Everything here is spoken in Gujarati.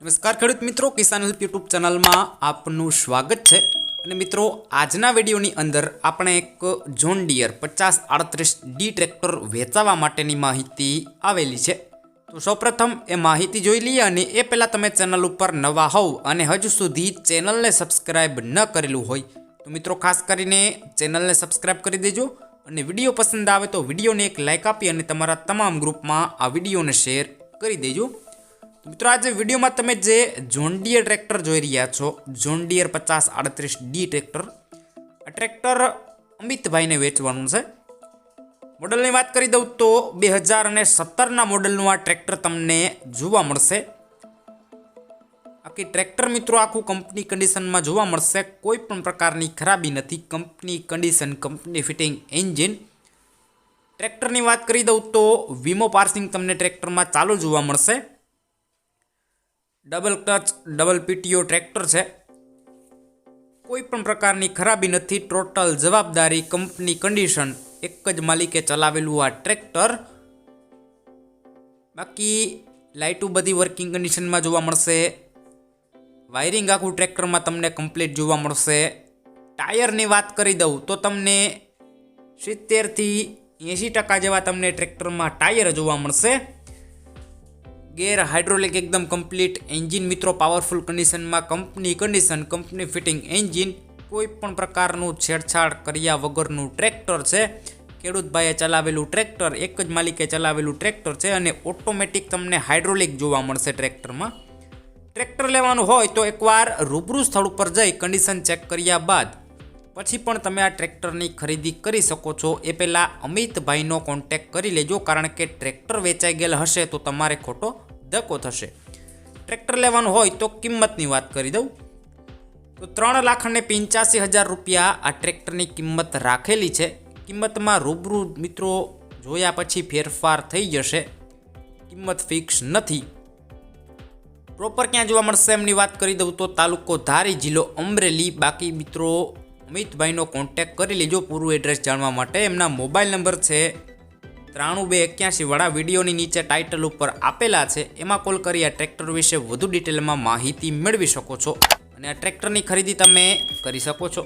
નમસ્કાર ખેડૂત મિત્રો, કિસાન હેલ્પ યુટ્યુબ ચેનલમાં આપનું સ્વાગત છે. અને મિત્રો, આજના વિડીયોની અંદર આપણે એક જોન ડિયર પચાસ આડત્રીસ ડી ટ્રેક્ટર વેચાવા માટેની માહિતી આવેલી છે. તો સૌપ્રથમ એ માહિતી જોઈ લઈએ અને એ પહેલાં તમે ચેનલ ઉપર નવા હોવ અને હજુ સુધી ચેનલને સબસ્ક્રાઈબ ન કરેલું હોય, તો મિત્રો ખાસ કરીને ચેનલને સબસ્ક્રાઈબ કરી દેજો અને વીડિયો પસંદ આવે તો વિડીયોને એક લાઇક આપી અને તમારા તમામ ગ્રુપમાં આ વિડીયોને શેર કરી દેજો. મિત્રો આજે વિડીયોમાં તમે જે જોન્ડિયર ટ્રેક્ટર જોઈ રહ્યા છો જોન્ડિયર પચાસ આડત્રીસ ડી ટ્રેક્ટર આ ટ્રેક્ટર અમિતભાઈને વેચવાનું છે. મોડલની વાત કરી દઉં તો બે હજાર અને સત્તરના મોડલનું આ ટ્રેક્ટર તમને જોવા મળશે. આખી ટ્રેક્ટર મિત્રો આખું કંપની કન્ડિશનમાં જોવા મળશે, કોઈ પણ પ્રકારની ખરાબી નથી. Company condition company fitting engine ટ્રેક્ટરની વાત કરી દઉં તો વીમો પાર્સિંગ તમને ટ્રેક્ટરમાં ચાલુ જોવા મળશે. Double clutch double PTO tractor છે. કોઈ પણ પ્રકારની ખરાબી નથી ટોટલ જવાબદારી કંપની કન્ડિશન એક જ માલિકે ચલાવેલું આ ટ્રેક્ટર બાકી લાઇટો બધી વર્કિંગ કન્ડિશનમાં જોવા મળશે. વાયરિંગ આખું ટ્રેક્ટરમાં તમને કમ્પ્લીટ જોવા મળશે. ટાયરની વાત કરી દઉં તો તમને સિત્તેરથી એંશી ટકા જેવા તમને ટ્રેક્ટરમાં ટાયર જોવા મળશે. ગેર હાઇડ્રોલિક એકદમ કમ્પ્લીટ એન્જિન મિત્રો, પાવરફુલ કન્ડિશનમાં company condition company fitting engine કોઈ પણ પ્રકારનું છેડછાડ કર્યા વગરનું ટ્રેક્ટર છે. ખેડૂતભાઈએ ચલાવેલું ટ્રેક્ટર, એક જ માલિકે ચલાવેલું ટ્રેક્ટર છે અને ઓટોમેટિક તમને હાઇડ્રોલિક જોવા મળશે ટ્રેક્ટરમાં. ટ્રેક્ટર લેવાનું હોય તો એકવાર રૂબરૂ સ્થળ ઉપર જઈ કન્ડિશન ચેક કર્યા બાદ પછી પણ તમે આ ટ્રેક્ટરની ખરીદી કરી શકો છો. એ પહેલાં અમિતભાઈનો કોન્ટેક કરી લેજો, કારણ કે ટ્રેક્ટર વેચાઈ ગયેલ હશે તો તમારે ખોટો ધક્કો થશે. ટ્રેક્ટર લેવાનું હોય તો કિંમતની વાત કરી દઉં. તો ત્રણ લાખ અને પંચ્યાસી હજાર રૂપિયા આ ટ્રેક્ટરની કિંમત રાખેલી છે. કિંમતમાં રૂબરૂ મિત્રો જોયા પછી ફેરફાર થઈ જશે. કિંમત ફિક્સ નથી. પ્રોપર ક્યાં જોવા મળશે એમની વાત કરી દઉં તો તાલુકો ધારી, જિલ્લો અમરેલી. બાકી મિત્રો અમિતભાઈનો કોન્ટેક્ટ કરી લેજો પૂરું એડ્રેસ જાણવા માટે. એમના મોબાઈલ નંબર છે ત્રાણું બે એક્યાસી વાળા. વિડીયોની નીચે ટાઇટલ ઉપર આપેલા છે. એમાં કોલ કરી આ ટ્રેક્ટર વિશે વધુ ડિટેલમાં માહિતી મેળવી શકો છો. અને આ ટ્રેક્ટરની ખરીદી તમે કરી શકો છો.